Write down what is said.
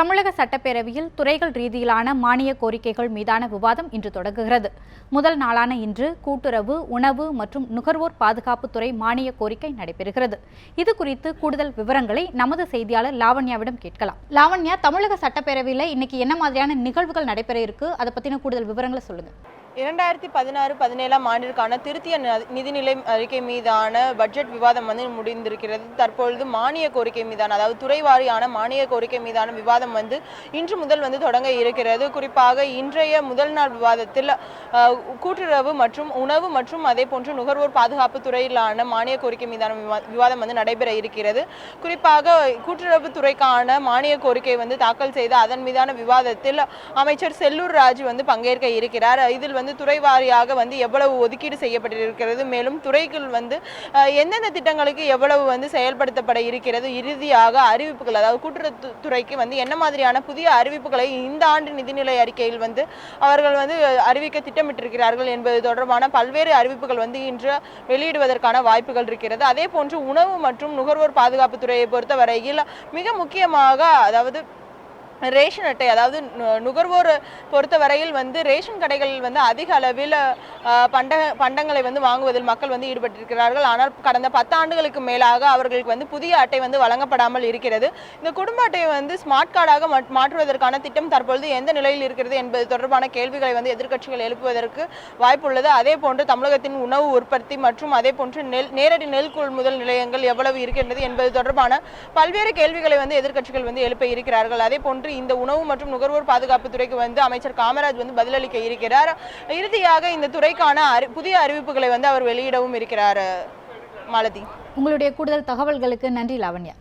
தமிழக சட்டப்பேரவையில் துறைகள் ரீதியிலான மானிய கோரிக்கைகள் மீதான விவாதம் இன்று தொடங்குகிறது. முதல் நாளான இன்று கூட்டுறவு உணவு மற்றும் நுகர்வோர் பாதுகாப்புத்துறை மானிய கோரிக்கை நடைபெறுகிறது. இது குறித்து கூடுதல் விவரங்களை நமது செய்தியாளர் லாவண்யாவிடம் கேட்கலாம். லாவண்யா தமிழக சட்டப்பேரவையில் இன்னைக்கு என்ன மாதிரியான நிகழ்வுகள் நடைபெற இருக்கு? அதை பத்தின கூடுதல் விவரங்களை சொல்லுங்க. இரண்டாயிரத்தி பதினாறு பதினேழாம் ஆண்டிற்கான திருத்திய நிதிநிலை அறிக்கை மீதான பட்ஜெட் விவாதம் வந்து முடிந்திருக்கிறது. தற்பொழுது மானிய கோரிக்கை மீதான அதாவது துறைவாரியான மானிய கோரிக்கை மீதான விவாதம் வந்து இன்று முதல் வந்து தொடங்க இருக்கிறது. குறிப்பாக இன்றைய முதல் நாள் விவாதத்தில் கூட்டுறவு மற்றும் உணவு மற்றும் அதே போன்று நுகர்வோர் பாதுகாப்பு துறையிலான மானிய கோரிக்கை மீதான விவா- விவாதம் வந்து நடைபெற இருக்கிறது. குறிப்பாக கூட்டுறவு துறைக்கான மானிய கோரிக்கை வந்து தாக்கல் செய்து அதன் மீதான விவாதத்தில் அமைச்சர் செல்லூர் ராஜு வந்து பங்கேற்க இருக்கிறார். இதில் வந்து துறை வாரியாக வந்து எவ்வளவு ஒதுக்கீடு செய்யப்பட்டிருக்கிறது மேலும் துறைகள் வந்து எந்தெந்த திட்டங்களுக்கு எவ்வளவு வந்து செயல்படுத்தப்பட இருக்கிறது இறுதியாக அறிவிப்புகள் அதாவது கூட்டுறவு துறைக்கு வந்து என்ன மாதிரியான புதிய அறிவிப்புகளை இந்த ஆண்டு நிதிநிலை அறிக்கையில் வந்து அவர்கள் வந்து அறிவிக்க திட்டமிட்டிருக்கிறார்கள் என்பது தொடர்பான பல்வேறு அறிவிப்புகள் வந்து இன்று வெளியிடுவதற்கான வாய்ப்புகள் இருக்கிறது. அதே போன்று உணவு மற்றும் நுகர்வோர் பாதுகாப்பு துறையை பொறுத்தவரையில் மிக முக்கியமாக அதாவது ரேஷன் அட்டை அதாவது நு- நுகர்வோர் பொறுத்தவரையில் வந்து ரேஷன் கடைகளில் வந்து அதிக அளவில் பண்ட பண்டங்களை வந்து வாங்குவதில் மக்கள் வந்து ஈடுபட்டிருக்கிறார்கள். ஆனால் கடந்த பத்தாண்டுகளுக்கு மேலாக அவர்களுக்கு வந்து புதிய அட்டை வந்து வழங்கப்படாமல் இருக்கிறது. இந்த குடும்ப அட்டையை வந்து ஸ்மார்ட் கார்டாக மாற்றுவதற்கான திட்டம் தற்பொழுது எந்த நிலையில் இருக்கிறது என்பது தொடர்பான கேள்விகளை வந்து எதிர்க்கட்சிகள் எழுப்புவதற்கு வாய்ப்புள்ளது. அதே போன்று தமிழகத்தின் உணவு உற்பத்தி மற்றும் அதே போன்று நெல் நேரடி நெல் கொள்முதல் நிலையங்கள் எவ்வளவு இருக்கின்றது என்பது தொடர்பான பல்வேறு கேள்விகளை வந்து எதிர்க்கட்சிகள் வந்து எழுப்ப இருக்கிறார்கள். அதே போன்று இந்த உணவு மற்றும் நுகர்வோர் பாதுகாப்பு துறைக்கு வந்து அமைச்சர் காமராஜ் வந்து பதிலளிக்க இருக்கிறார். இறுதியாக இந்த துறைக்கான அறி புதிய அறிவிப்புகளை வந்து அவர் வெளியிடவும் இருக்கிறார். மாலதி. உங்களுடைய கூடுதல் தகவல்களுக்கு நன்றி லாவண்யா.